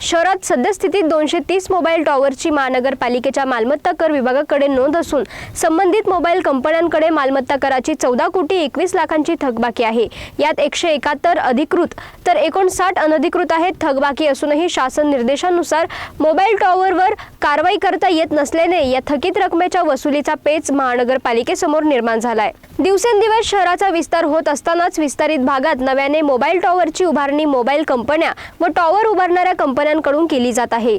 शहरात सद्यस्थितीत दोनशे तीस मोबाईल टॉवरची महानगरपालिकेच्या मालमत्ता कर विभागाकडे नोंद असून संबंधित मोबाईल कंपन्यांकडे मालमत्ता कराची चौदा कोटी एकवीस लाखांची थकबाकी आहे. यात एकशे एकाहत्तर अधिकृत तर एकोणसाठ अनधिकृत आहेत. थकबाकी असूनही शासन निर्देशानुसार मोबाईल टॉवरवर कारवाई करता येत नसल्याने या थकीत रकमेच्या वसुलीचा पेच महानगरपालिकेसमोर निर्माण झालाय. दिवसेंदिवस शहराचा विस्तार होत असतानाच विस्तारित भागात नव्याने मोबाईल टॉवरची उभारणी मोबाईल कंपन्या व टॉवर उभारणाऱ्या कंपन्या कंपन्यांकडून केली जात आहे.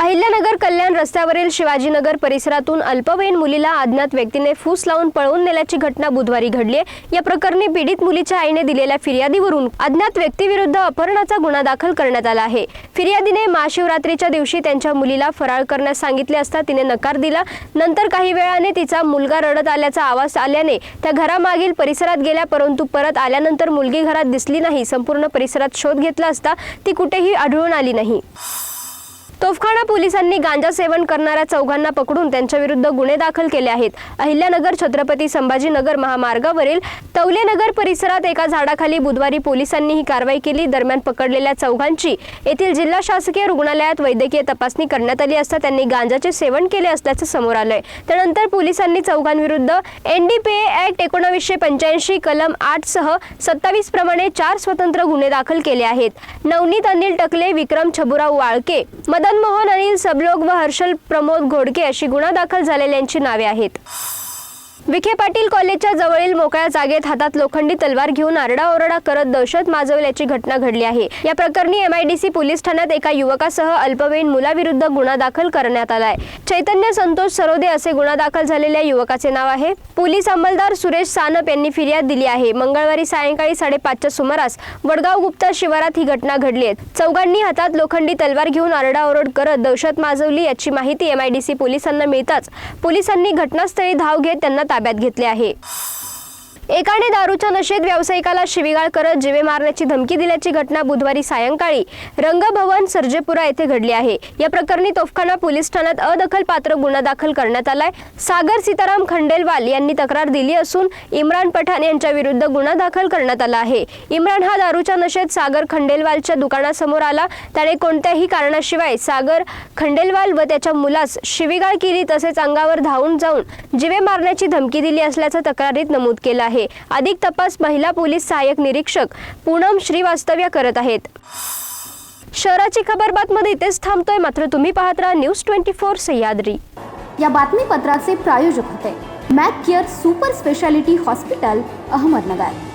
अहिल्यानगर कल्याण रस्त्यावरील शिवाजीनगर परिसरातून अल्पवयीन मुलीला अज्ञात व्यक्तीने फूस लावून पळवून नेल्याची घटना बुधवारी घडली आहे. या प्रकरणी पीडित मुलीच्या आईने दिलेल्या फिर्यादीवरून अज्ञात व्यक्तीविरुद्ध अपहरणाचा गुन्हा दाखल करण्यात आला आहे. फिर्यादीने महाशिवरात्रीच्या दिवशी त्यांच्या मुलीला फराळ करण्यास सांगितले असता तिने नकार दिला. नंतर काही वेळाने तिचा मुलगा रडत आल्याचा आवाज आल्याने त्या घरामागील परिसरात गेल्या परंतु परत आल्यानंतर मुलगी घरात दिसली नाही. संपूर्ण परिसरात शोध घेतला असता ती कुठेही आढळून आली नाही. तोफखाना पोलिसांनी गांजा सेवन करणाऱ्या चौघांना पकडून त्यांच्या विरुद्ध गुन्हे दाखल केले आहेत. अहिल्यानगर छत्रपती संभाजीनगर महामार्गावरील तवलेनगर परिसरात एका झाडाखाली बुधवारी पोलिसांनी ही कारवाई केली. दरम्यान पकडलेल्या चौघांची येथील जिल्हा शासकीय रुग्णालयात वैद्यकीय तपासणी करण्यात आली असता त्यांनी गांजाचे सेवन केले असल्याचं समोर आलंय. त्यानंतर पोलिसांनी चौघांविरुद्ध एनडीपीए ऍक्ट एकोणावीसशे पंच्याऐंशी कलम आठ सह सत्तावीस प्रमाणे चार स्वतंत्र गुन्हे दाखल केले आहेत. नवनीत अनिल टकले विक्रम छबुराव वाळके मदन मोहन अनिल सबलोग व हर्षल प्रमोद घोडके अशी गुन्हा दाखल झालेल्यांची नावे आहेत. विखे पाटील कॉलेजच्या जवळील मोकळ्या जागेत हातात लोखंडी तलवार घेऊन आरडाओरडा करत दहशत माजवल्याची घटना घडली आहे. या प्रकरणी एमआयडीसी पोलीस ठाण्यात एका युवकासह अल्पवयीन मुलाविरुद्ध गुन्हा दाखल करण्यात आलाय. चैतन्य संतोष सरोदे असे गुन्हा दाखल झालेल्या युवकाचे नाव आहे. पोलीस अंमलदार सुरेश सानप यांनी फिर्याद दिली आहे. मंगळवारी सायंकाळी साडेपाचच्या सुमारास वडगाव गुप्ता शिवारात ही घटना घडली आहे. चौघांनी हातात लोखंडी तलवार घेऊन आरडाओरड करत दहशत माजवली याची माहिती एमआयडीसी पोलिसांना मिळताच पोलिसांनी घटनास्थळी धाव घेत त्यांना ताब्यात घेतले आहे. एकाने दारूच्या नशेत व्यावसायिकाला शिवीगाळ करत जिवे मारण्याची धमकी दिल्याची घटना बुधवारी सायंकाळी रंगभवन सर्जेपुरा येथे घडली आहे. या प्रकरणी तोफखाना पोलीस ठाण्यात अदखलपात्र गुन्हा दाखल करण्यात आलाय. सागर सीताराम खंडेलवाल यांनी तक्रार दिली असून इम्रान पठाण यांच्या विरुद्ध गुन्हा दाखल करण्यात आला आहे. इम्रान हा दारूच्या नशेत सागर खंडेलवालच्या दुकानासमोर आला. त्याने कोणत्याही कारणाशिवाय सागर खंडेलवाल व त्याच्या मुलास शिवीगाळ केली तसेच अंगावर धावून जाऊन जिवे मारण्याची धमकी दिली असल्याचं तक्रारीत नमूद केलं आहे. अधिक तपास महिला पोलीस सहाय्यक निरीक्षक पूनम श्रीवास्तव्य करत आहेत. शहराची खबर बातमध्ये इथेच थांबतोय. मात्र तुम्ही पाहत राहा न्यूज ट्वेंटी फोर सह्याद्री. या बातमीपत्राचे प्रायोजक होते. Mac Care super speciality hospital Ahmednagar.